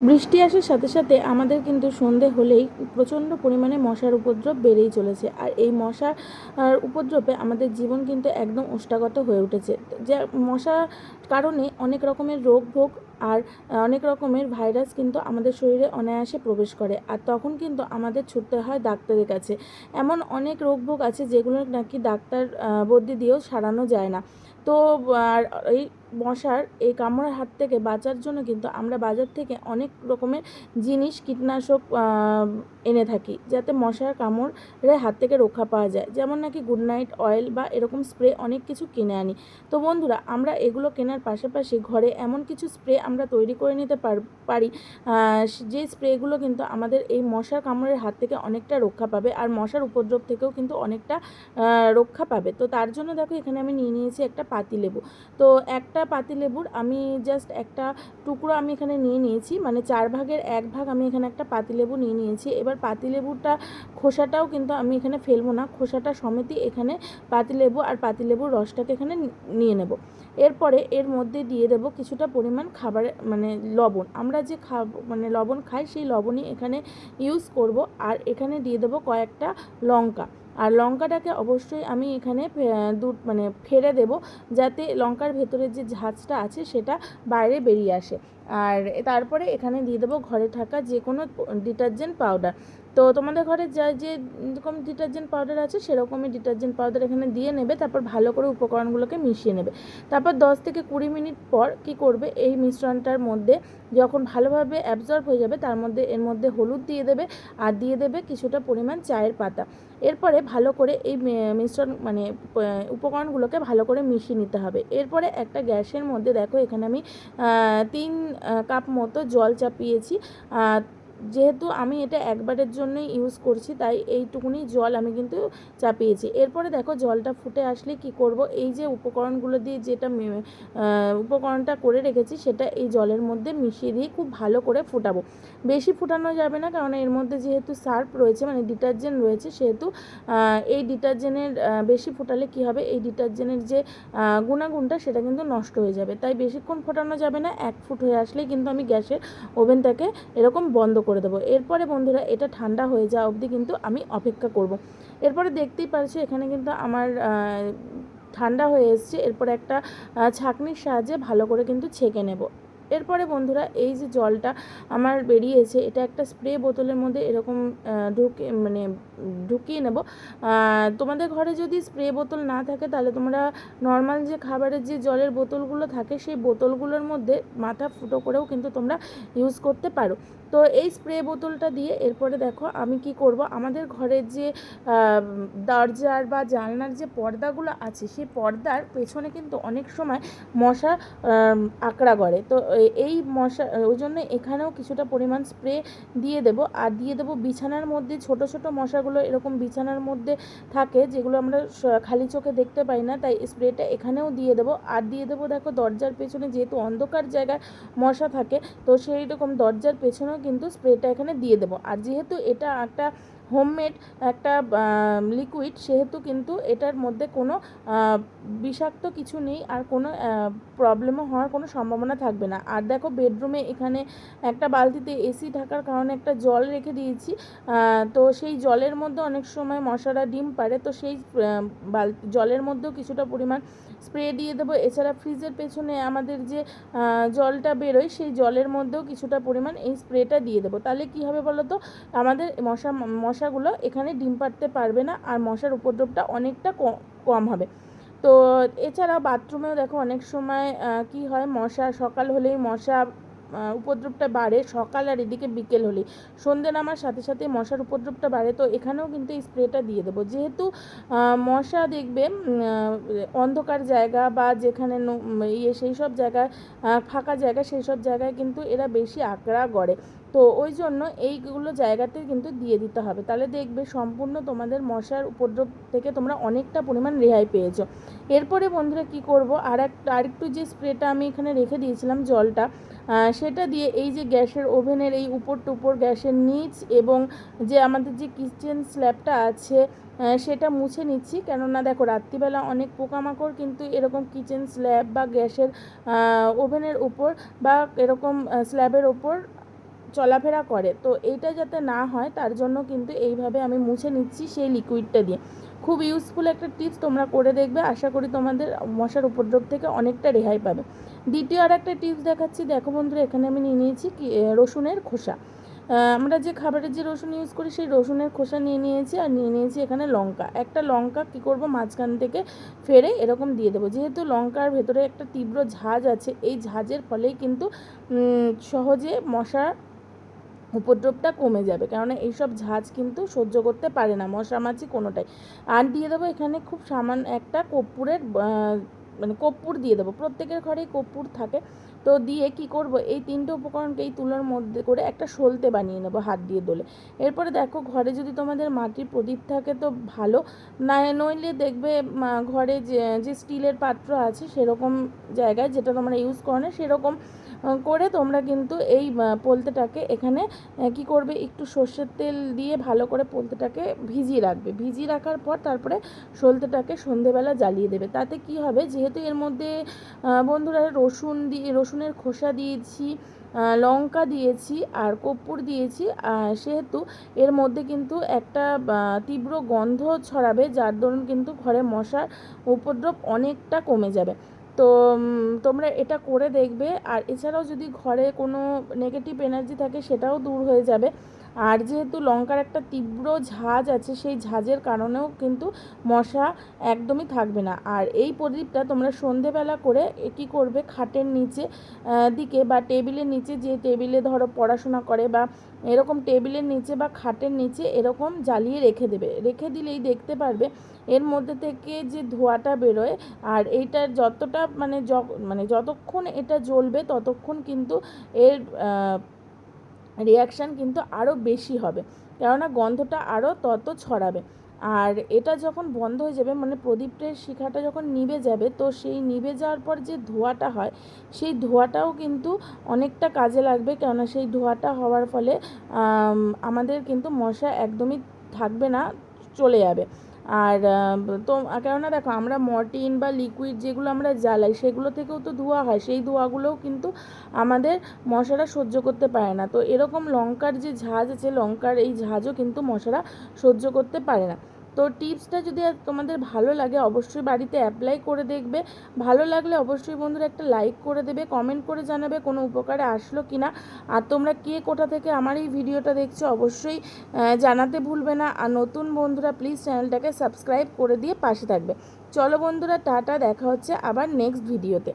বৃষ্টি আসার সাথে সাথে আমাদের কিন্তু সন্ধে হলেই প্রচণ্ড পরিমাণে মশার উপদ্রব বেড়েই চলেছে। আর এই মশার উপদ্রবে আমাদের জীবন কিন্তু একদম ওষ্ঠাগত হয়ে উঠেছে। যে মশার কারণে অনেক রকমের রোগ ভোগ আর অনেক রকমের ভাইরাস কিন্তু আমাদের শরীরে অনায়াসে প্রবেশ করে। আর তখন কিন্তু আমাদের ছুটতে হয় ডাক্তারের কাছে। এমন অনেক রোগ ভোগ আছে যেগুলো নাকি ডাক্তার বদ্যি দিয়েও সারানো যায় না। তো, আর এই মশার এই কামড়ের হাত থেকে বাঁচার জন্য কিন্তু আমরা বাজার থেকে অনেক রকমের জিনিস, কীটনাশক এনে থাকি যাতে মশার কামড়ের হাত থেকে রক্ষা পাওয়া যায়। যেমন নাকি গুড নাইট অয়েল বা এরকম স্প্রে অনেক কিছু কিনে আনি। তো বন্ধুরা, আমরা এগুলো কেনার পাশাপাশি ঘরে এমন কিছু স্প্রে আমরা তৈরি করে নিতে পার- যে স্প্রেগুলো কিন্তু আমাদের এই মশার কামড়ের হাত থেকে অনেকটা রক্ষা পাবে আর মশার উপদ্রব থেকেও কিন্তু অনেকটা রক্ষা পাবে। তো তার জন্য দেখো এখানে আমি নিয়ে নিয়েছি একটা পাতিলেবু। তো একটা পাতিলেবুর আমি জাস্ট একটা টুকরো আমি এখানে নিয়ে নিয়েছি। মানে চার ভাগের এক ভাগ আমি এখানে একটা পাতিলেবু নিয়ে নিয়েছি। এবার পাতিলেবুটা খোসাটাও কিন্তু আমি এখানে ফেলব না। খোসাটা সমেতই এখানে পাতিলেবু আর পাতিলেবুর রসটাকে এখানে নিয়ে নেব। এরপরে এর মধ্যে দিয়ে দেব কিছুটা পরিমাণ খাবার মানে লবণ। আমরা যে খাব মানে লবণ খাই সেই লবণই এখানে ইউজ করব। আর এখানে দিয়ে দেবো কয়েকটা লঙ্কা। আর লঙ্কাটাকে অবশ্যই আমি এখানে দু মানে ফেলে দেব যাতে লঙ্কার ভেতরের যে ঝাঁজটা আছে সেটা বাইরে বেরিয়ে আসে। আর তারপরে এখানে দিয়ে দেবো ঘরে থাকা যে কোনো ডিটারজেন্ট পাউডার। তো তোমাদের ঘরে যা যে রকম ডিটারজেন্ট পাউডার আছে, সেরকমই ডিটারজেন্ট পাউডার এখানে দিয়ে নেবে, তারপর ভালো করে উপকরণগুলোকে মিশিয়ে নেবে। তারপর দশ থেকে কুড়ি মিনিট পর কি করবে, এই মিশ্রণটার মধ্যে যখন ভালোভাবে অ্যাবজর্ব হয়ে যাবে, তার মধ্যে, এর মধ্যে হলুদ দিয়ে দেবে আর দিয়ে দেবে কিছুটা পরিমাণ চায়ের পাতা। এরপরে ভালো করে এই মিশ্রণ মানে উপকরণগুলোকে ভালো করে মিশিয়ে নিতে হবে। এরপরে একটা গ্যাসের মধ্যে দেখো এখানে আমি তিন কাপ মতো জল চাপিয়েছি। যেহেতু আমি এটা একবারের জন্যই ইউজ করছি, তাই এইটুকুনি জল আমি কিন্তু চাপিয়েছি। এরপরে দেখো জলটা ফুটে আসলে কি করব? এই যে উপকরণগুলো দিয়ে যেটা উপকরণটা করে রেখেছি, সেটা এই জলের মধ্যে মিশিয়ে দিয়ে খুব ভালো করে ফোটাবো। বেশি ফোটানো যাবে না, কারণ এর মধ্যে যেহেতু সার্ফ রয়েছে মানে ডিটারজেন্ট রয়েছে, সেহেতু এই ডিটারজেন্টের বেশি ফোটালে কি হবে? এই ডিটারজেন্টের যে গুণাগুণটা, সেটা কিন্তু নষ্ট হয়ে যাবে। তাই বেশিক্ষণ ফোটানো যাবে না, এক ফুট হয়ে আসলেই কিন্তু আমি গ্যাসের ওভেনটাকে এরকম বন্ধ করে দেবো। এরপরে বন্ধুরা, এটা ঠান্ডা হয়ে যাওয়া অবধি কিন্তু আমি অপেক্ষা করব। এরপরে দেখতেই পারছি, এখানে কিন্তু আমার ঠান্ডা হয়ে এসছে। এরপরে একটা ছাঁকনির সাহায্যে ভালো করে কিন্তু ছেঁকে নেব। এরপরে বন্ধুরা, এই যে জলটা আমার বেরিয়েছে, এটা একটা স্প্রে বোতলের মধ্যে এরকম ঢুকে মানে ঢুকিয়ে নেব। তোমাদের ঘরে যদি স্প্রে বোতল না থাকে, তাহলে তোমরা নর্মাল যে খাবারের যে জলের বোতলগুলো থাকে, সেই বোতলগুলোর মধ্যে মাথা ফুটো করেও কিন্তু তোমরা ইউজ করতে পারো। তো এই স্প্রে বোতলটা দিয়ে এরপরে দেখো আমি কি করব? আমাদের ঘরের যে দরজার বা জানলার যে পর্দাগুলো আছে, সেই পর্দার পেছনে কিন্তু অনেক সময় মশা আঁকড়া করে। তো এই মশা ওই জন্য এখানেও কিছুটা পরিমাণ স্প্রে দিয়ে দেব। আর দিয়ে দেবো বিছানার মধ্যে, ছোট ছোট মশাগুলো এরকম বিছানার মধ্যে থাকে, যেগুলো আমরা খালি চোখে দেখতে পাই না, তাই স্প্রেটা এখানেও দিয়ে দেবো। আর দিয়ে দেবো দেখো দরজার পেছনে, যেহেতু অন্ধকার জায়গায় মশা থাকে, তো সেই রকম দরজার পেছনেও কিন্তু স্প্রেটা এখানে দিয়ে দেবো। আর যেহেতু এটা একটা হোমমেড একটা লিকুইড সেহেতু কিন্তু এটার মধ্যে কোনো বিষাক্ত কিছু নেই আর কোনো প্রবলেমও হওয়ার কোনো সম্ভাবনা থাকবে না। আর দেখো বেডরুমে এখানে একটা বালতিতে এসি থাকার কারণে একটা জল রেখে দিয়েছি তো সেই জলের মধ্যে অনেক সময় মশারা, ডিম পারে তো সেই জলের মধ্যেও কিছুটা পরিমাণ স্প্রে দিয়ে দেবো। এছাড়া ফ্রিজের পেছনে আমাদের যে জলটা বেরোয়, সেই জলের মধ্যেও কিছুটা পরিমাণ এই স্প্রেটা দিয়ে দেবো। তাহলে কী হবে বলো তো আমাদের মশা, মশাগুলো এখানে ডিম পাড়তে পারবে না, আর মশার উপদ্রবটা অনেকটা কম হবে। তো এছাড়া বাথরুমেও দেখো অনেক সময় কি হয়? মশা, সকাল হলেই মশা উপদ্রবটা বাড়ে, সকাল আর এদিকে বিকেল হলেই। সন্ধ্যে নামার সাথে সাথে মশার উপদ্রবটা বাড়ে, তো এখানেও কিন্তু এই স্প্রেটা দিয়ে দেবো। যেহেতু মশা দেখবে অন্ধকার জায়গা বা যেখানে ইয়ে সেই সব জায়গায় ফাঁকা জায়গা সেই সব জায়গায় কিন্তু এরা বেশি আঁকড়া গড়ে। তো ওই জন্য এইগুলো জায়গাতে কিন্তু দিয়ে দিতে হবে। তাহলে দেখবে সম্পূর্ণ তোমাদের মশার উপদ্রব থেকে তোমরা অনেকটা পরিমাণ রেহাই পেয়েছ। এরপরে বন্ধুরা কি করব? আর একটা আরেকটু যে স্প্রেটা আমি এখানে রেখে দিয়েছিলাম জলটা সেটা দিয়ে এই যে গ্যাসের ওভেনের এই উপর টুপর গ্যাসের নিচ এবং যে আমাদের যে কিচেন স্ল্যাবটা আছে সেটা মুছে নিচ্ছি। কেননা দেখো, রাত্রিবেলা অনেক পোকামাকড় কিন্তু এরকম কিচেন স্ল্যাব বা গ্যাসের ওভেনের উপর বা এরকম স্ল্যাবের ওপর চলাফেরা করে। তো এইটা যাতে না হয়, তার জন্য কিন্তু এইভাবে আমি মুছে নিচ্ছি সেই লিকুইডটা দিয়ে। খুব ইউজফুল একটা টিপস তোমরা করে দেখবে। আশা করি তোমাদের মশার উপদ্রব থেকে অনেকটা রেহাই পাবে। দ্বিতীয় আর একটা টিপস দেখাচ্ছি। দেখো বন্ধুরা, এখানে আমি নিয়ে নিয়েছি কি রসুনের খোসা। আমরা যে খাবারের যে রসুন ইউজ করি, সেই রসুনের খোসা নিয়ে নিয়েছি আর নিয়ে নিয়েছি এখানে লঙ্কা। একটা লঙ্কা কী করব, মাঝখান থেকে ফেরে এরকম দিয়ে দেবো। যেহেতু লঙ্কার ভেতরে একটা তীব্র ঝাঁজ আছে, এই ঝাঁজের ফলেই কিন্তু সহজে মশা উপদ্রবটা কমে যাবে। কেননা এইসব ঝাঁজ কিন্তু সহ্য করতে পারে না, মশা মাছি কোনোটাই। আর দিয়ে দেবো এখানে খুব সামান্য একটা কর্পূরের মানে কর্পূর দিয়ে দেবো। প্রত্যেকের ঘরেই কর্পূর থাকে। তো দিয়ে কি করব? এই তিনটে উপকরণকে এই তুলোর মধ্যে করে একটা সলতে বানিয়ে নেব হাত দিয়ে দোলে। এরপরে দেখো, ঘরে যদি তোমাদের মাটির প্রদীপ থাকে তো ভালো। না, নইলে দেখবে ঘরে যে যে স্টিলের পাত্র আছে সেরকম জায়গায় যেটা তোমরা ইউজ করো না, সেরকম করে তোমরা কিন্তু এই পোলতেটাকে এখানে কি করবে? একটু সর্ষের তেল দিয়ে ভালো করে পোলতেটাকে ভিজিয়ে রাখবে। ভিজিয়ে রাখার পর তারপরে সলতেটাকে সন্ধেবেলা জ্বালিয়ে দেবে। তাতে কি হবে? যেহেতু এর মধ্যে বন্ধুরা রসুন দিয়ে, রসুনের খোসা দিয়েছি লঙ্কা দিয়েছি আর কর্পূর দিয়েছি সেহেতু এর মধ্যে কিন্তু একটা তীব্র গন্ধ ছড়াবে, যার দরুন কিন্তু ঘরে মশার উপদ্রব অনেকটা কমে যাবে। তো তোমরা এটা করে দেখবে। আর এছাড়াও যদি ঘরে কোনো নেগেটিভ এনার্জি থাকে, সেটাও দূর হয়ে যাবে। আর যেহেতু লঙ্কার একটা তীব্র ঝাঁজ আছে, সেই ঝাঁজের কারণেও কিন্তু মশা একদমই থাকবে না। আর এই প্রদীপটা তোমরা সন্ধেবেলা করে কী করবে, খাটের নিচে দিকে বা টেবিলের নিচে, যে টেবিলে ধরো পড়াশোনা করে বা এরকম টেবিলের নিচে বা খাটের নিচে এরকম জ্বালিয়ে রেখে দেবে। রেখে দিলেই দেখতে পারবে এর মধ্যে থেকে যে ধোঁয়াটা বেরোয় আর এইটার যতটা মানে মানে যতক্ষণ এটা জ্বলবে ততক্ষণ কিন্তু এর রিয়াকশান কিন্তু আরও বেশি হবে। কেননা গন্ধটা আরও তত ছড়াবে। আর এটা যখন বন্ধ হয়ে যাবে মানে প্রদীপের শিখাটা যখন নিভে যাবে, তো সেই নিভে যাওয়ার পর যে ধোঁয়াটা হয়, সেই ধোঁয়াটাও কিন্তু অনেকটা কাজে লাগবে। কেননা সেই ধোঁয়াটা হওয়ার ফলে আমাদের কিন্তু মশা একদমই থাকবে না, চলে যাবে। আর তো কেননা দেখো আমরা মর্টিন বা লিকুইড যেগুলো আমরা জ্বালাই সেগুলো থেকেও তো ধোঁয়া হয়, সেই ধোঁয়াগুলোও কিন্তু আমাদের মশারা সহ্য করতে পারে না। তো এরকম লঙ্কার যে ঝাঁজ আছে, লঙ্কার এই ঝাঁজও কিন্তু মশারা সহ্য করতে পারে না। তো টিপসটা যদি তোমাদের ভালো লাগে, অবশ্যই বাড়িতে অ্যাপ্লাই করে দেখবে। ভালো লাগলে অবশ্যই বন্ধুরা একটা লাইক করে দেবে কমেন্ট করে জানাবে কোনো উপকারে আসলো কি না আর তোমরা কে কোথা থেকে আমার এই ভিডিওটা দেখছ অবশ্যই জানাতে ভুলবে না। আর নতুন বন্ধুরা প্লিজ চ্যানেলটাকে সাবস্ক্রাইব করে দিয়ে পাশে থাকবে। চলো বন্ধুরা, টাটা, দেখা হচ্ছে আবার নেক্সট ভিডিওতে